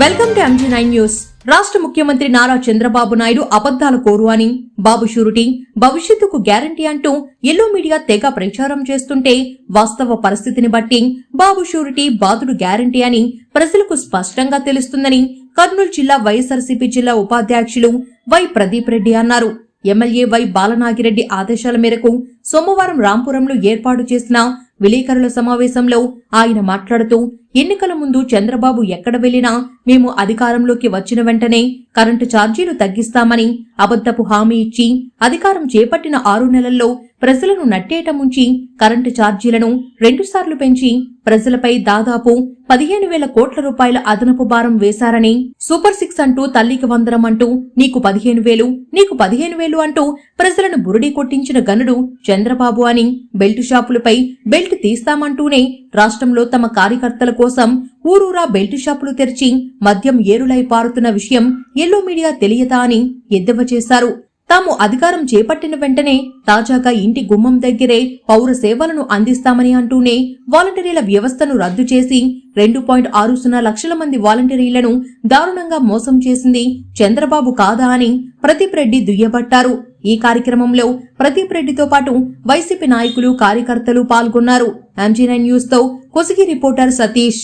Welcome to MG nine news రాష్ట్ర ముఖ్యమంత్రి నారా చంద్రబాబు నాయుడు అబద్దాల కోరు అని బాబు షూరిటీ భవిష్యత్తుకు గ్యారంటీ అంటూ ఎల్లో మీడియా తెగ ప్రచారం చేస్తుంటే వాస్తవ పరిస్థితిని బట్టి బాబు షూరిటీ బాధుడు గ్యారంటీ అని ప్రజలకు స్పష్టంగా తెలుస్తుందని కర్నూలు జిల్లా వైఎస్ఆర్సీపీ జిల్లా ఉపాధ్యక్షులు వై ప్రదీప్ రెడ్డి అన్నారు. ఎమ్మెల్యే వై బాలనాగిరెడ్డి ఆదేశాల మేరకు సోమవారం రాంపురంలో ఏర్పాటు చేసిన విలేకరుల సమావేశంలో ఆయన మాట్లాడుతూ ఎన్నికల ముందు చంద్రబాబు ఎక్కడ వెళ్ళినా మేము అధికారంలోకి వచ్చిన వెంటనే కరెంటు ఛార్జీలు తగ్గిస్తామని అబద్దపు హామీ ఇచ్చి అధికారం చేపట్టిన ఆరు నెలల్లో ప్రజలను నట్టేట ముంచి కరెంటు ఛార్జీలను రెండుసార్లు పెంచి ప్రజలపై దాదాపు పదిహేను వేల కోట్ల రూపాయల అదనపు భారం వేశారని సూపర్ సిక్స్ అంటూ తల్లికి వందరం అంటూ నీకు పదిహేను వేలు నీకు పదిహేను వేలు అంటూ ప్రజలను బురుడి కొట్టించిన గనుడు చంద్రబాబు అని బెల్ట్ షాపులపై బెల్ట్ తీస్తామంటూనే రాష్ట్రంలో తమ కార్యకర్తల కోసం ఊరూరా బెల్ట్ షాపులు తెరిచి మద్యం ఏరులై పారుతున్న విషయం ఎల్లో మీడియా తెలియదా అని ఎద్దేవా చేశారు. తాము అధికారం చేపట్టిన వెంటనే తాజాగా ఇంటి గుమ్మం దగ్గరే పౌర సేవలను అందిస్తామని అంటూనే వాలంటీర్ల వ్యవస్థను రద్దు చేసి రెండు పాయింట్ ఆరు సున్నా లక్షల మంది వాలంటీర్లను దారుణంగా మోసం చేసింది చంద్రబాబు కాదా అని ప్రదీప్ రెడ్డి దుయ్యబట్టారు. ఈ కార్యక్రమంలో ప్రదీప్ రెడ్డితో పాటు వైసీపీ నాయకులు కార్యకర్తలు పాల్గొన్నారు. ఎంజీనైన్ న్యూస్తో కొసిగి రిపోర్టర్ సతీష్.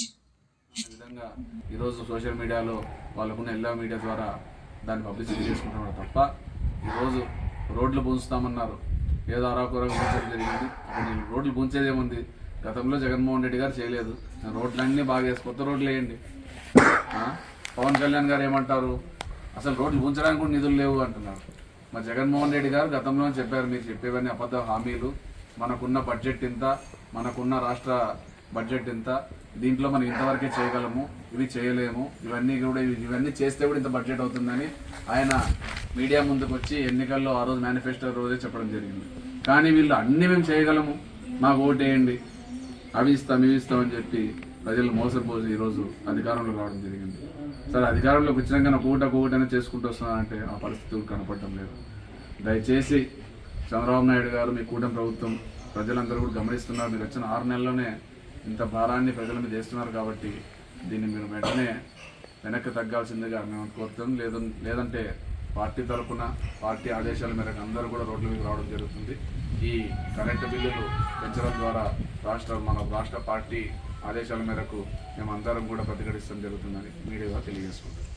ఈరోజు సోషల్ మీడియాలో వాళ్ళకున్న మీడియా ద్వారా దాన్ని పబ్లిసిటీ చేసుకుంటున్నారు తప్ప ఈరోజు రోడ్లు పూంచుతామన్నారు ఏదో అరాకురంగా పూంచడం జరిగింది. అక్కడ నేను రోడ్లు పూంచేదేముంది గతంలో జగన్మోహన్ రెడ్డి గారు చేయలేదు. రోడ్లన్నీ బాగా వేసి కొత్త రోడ్లు వేయండి. పవన్ కళ్యాణ్ గారు ఏమంటారు? అసలు రోడ్లు పూంచడానికి కూడా నిధులు లేవు అంటున్నారు. మరి జగన్మోహన్ రెడ్డి గారు గతంలో చెప్పారు మీరు చెప్పేవన్నీ అబద్ధ హామీలు. మనకున్న బడ్జెట్ ఇంత మనకున్న రాష్ట్ర బడ్జెట్ ఇంత దీంట్లో మనం ఇంతవరకే చేయగలము? ఇవి చేయలేము. ఇవన్నీ కూడా ఇవన్నీ చేస్తే కూడా ఇంత బడ్జెట్ అవుతుందని ఆయన మీడియా ముందుకు వచ్చి ఎన్నికల్లో ఆ రోజు మేనిఫెస్టో రోజే చెప్పడం జరిగింది. కానీ వీళ్ళు అన్ని మేము చేయగలము. మాకు ఓటేయండి. అవి ఇస్తాం ఇవి ఇస్తాం అని చెప్పి ప్రజలు మోసపోసి ఈరోజు అధికారంలోకి రావడం జరిగింది. సరే అధికారంలోకి వచ్చినాక నా కూట కూటనే చేసుకుంటూ వస్తున్నానంటే ఆ పరిస్థితులు కనపడటం లేదు. దయచేసి చంద్రబాబు నాయుడు గారు మీ కూటమి ప్రభుత్వం ప్రజలందరూ కూడా గమనిస్తున్నారు. మీరు వచ్చిన ఆరు నెలల్లోనే ఇంత భారాన్ని ప్రజల మీద వేస్తున్నారు కాబట్టి దీన్ని మీరు వెంటనే వెనక్కి తగ్గాల్సిందిగా మేము కోరుతాం లేదు లేదంటే పార్టీ తరఫున పార్టీ ఆదేశాల మేరకు అందరూ కూడా రోడ్ల మీద రావడం జరుగుతుంది. ఈ కరెంటు బిల్లులు పెంచడం ద్వారా రాష్ట్ర మన రాష్ట్ర పార్టీ ఆదేశాల మేరకు మేము అందరం కూడా ప్రతిఘటిస్తాం జరుగుతుందని మీడియా తెలియజేసుకుంటాం